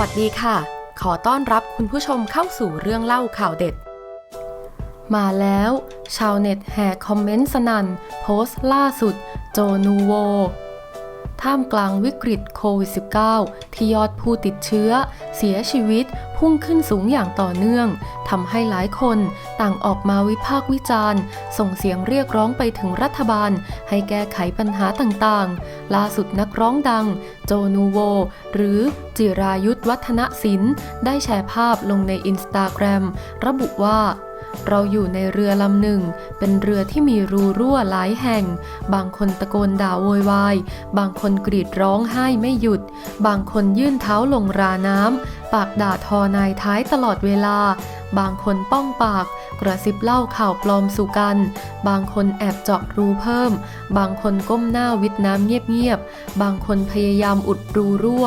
วัสดีค่ะ ขอต้อนรับคุณผู้ชมเข้าสู่เรื่องเล่าข่าวเด็ด มาแล้ว ชาวเน็ตแห่คอมเมนต์สนั่นโพสต์ล่าสุด โจนูโว ท่ามกลางวิกฤตโควิด -19 ที่ยอดผู้ติดเชื้อ เสียชีวิต พุ่งขึ้นสูงอย่างต่อเนื่องทำให้หลายคนต่างออกมาวิพากษ์วิจารณ์ ส่งเสียงเรียกร้องไปถึงรัฐบาล ให้แก้ไขปัญหาต่างๆ ล่าสุดนักร้องดัง โจนูโว หรือจิรายุทธวัฒนศิลป์ ได้แชร์ภาพลงในอินสตาแกรมระบุว่า เราอยู่ในเรือลำหนึ่ง เป็นเรือที่มีรูรั่วหลายแห่ง บางคนตะโกนด่าโวยวาย บางคนกรีดร้องไห้ไม่หยุด บางคนยื่นเท้าลงราน้ำ ปากด่าทอนายท้ายตลอดเวลา บางคนป้องปาก กระซิบเล่าข่าวปลอมสู่กัน บางคนแอบเจาะรูเพิ่ม บางคนก้มหน้าวิดน้ำเงียบๆ บางคนพยายามอุดรูรั่ว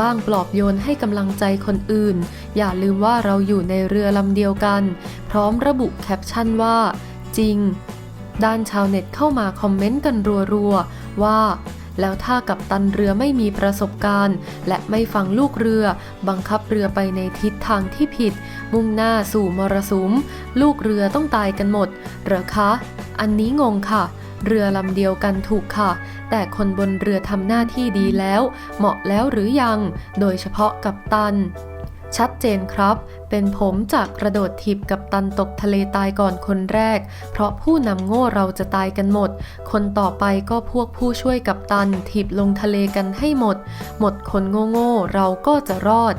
บ้างปลอบโยนให้กำลังใจคนอื่น อย่าลืมว่าเราอยู่ในเรือลำเดียวกัน พร้อมระบุแคปชั่นว่า จริง ด้านชาวเน็ตเข้ามาคอมเมนต์กันรัวๆ ว่า แล้วถ้ากับตันเรือไม่มีประสบการณ์ และไม่ฟังลูกเรือ บังคับเรือไปในทิศทางที่ผิด มุ่งหน้าสู่มรสุม ลูกเรือต้องตายกันหมด เหรอคะ อันนี้งงค่ะ เรือลำเดียวกันถูกค่ะ แต่คนบนเรือทำหน้าที่ดีแล้ว เหมาะแล้วหรือยัง โดยเฉพาะกับตัน ชัดเจนครับ เป็นผมจากกระโดดถีบกับตันตกทะเลตายก่อนคนแรก เพราะผู้นำโง่เราจะตายกันหมด คนต่อไปก็พวกผู้ช่วยกับตันถีบลงทะเลกันให้หมด หมดคนโง่ๆเราก็จะรอด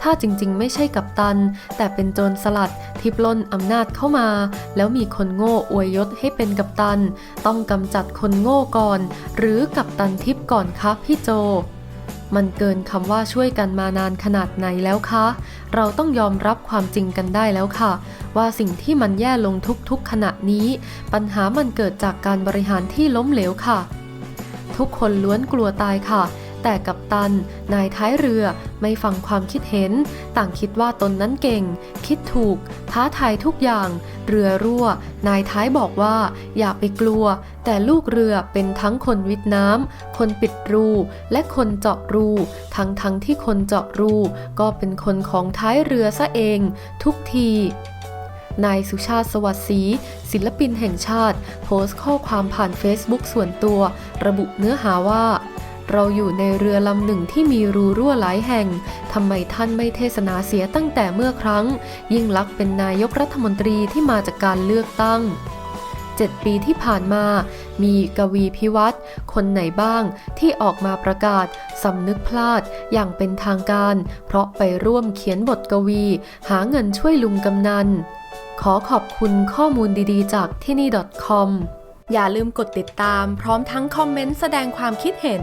ถ้าจริงๆ ไม่ใช่กับตัน แต่เป็นโจรสลัดที่ปล้นอำนาจเข้ามา แล้วมีคนโง่อวยยศให้เป็นกับตัน ต้องกำจัดคนโง่ก่อน หรือกับตันทิพย์ก่อนครับพี่โจมันเกินคำว่าช่วยกันมานานขนาดไหนแล้วคะ เราต้องยอมรับความจริงกันได้แล้วค่ะ ว่าสิ่งที่มันแย่ลงทุกๆขณะนี้ ปัญหามันเกิดจากการบริหารที่ล้มเหลวค่ะ ทุกคนล้วนกลัวตายค่ะ แต่กับตัน นายท้ายเรือไม่ฟังความคิดเห็น ต่างคิดว่าตนนั้นเก่ง คิดถูก ท้าทายทุกอย่าง เรือรั่ว นายท้ายบอกว่าอย่าไปกลัว แต่ลูกเรือเป็นทั้งคนวิทน้ำคนปิดรูและคนเจาะรู ทั้งทั้งที่คนเจาะรู ก็เป็นคนของท้ายเรือซะเอง ทุกทีนายสุชาติสวัสดิ์ศรีศิลปินแห่งชาติ โพสต์ข้อความผ่าน Facebook ส่วนตัว ระบุเนื้อหาว่า เราอยู่ในเรือลำหนึ่งที่มีรูรั่วหลายแห่ง ทำไมท่านไม่เทศนาเสียตั้งแต่เมื่อครั้ง ยิ่งลักษณ์เป็นนายกรัฐมนตรีที่มาจากการเลือกตั้ง7ปีที่ผ่านมา มีกวีพิวัตรคนไหนบ้างที่ออกมาประกาศสำนึกพลาดอย่างเป็นทางการ เพราะไปร่วมเขียนบทกวี หาเงินช่วยลุงกำนัน ขอขอบคุณข้อมูลดีๆ จากที่นี่ .com อย่าลืมกดติดตามพร้อมทั้งคอมเมนต์แสดงความคิดเห็น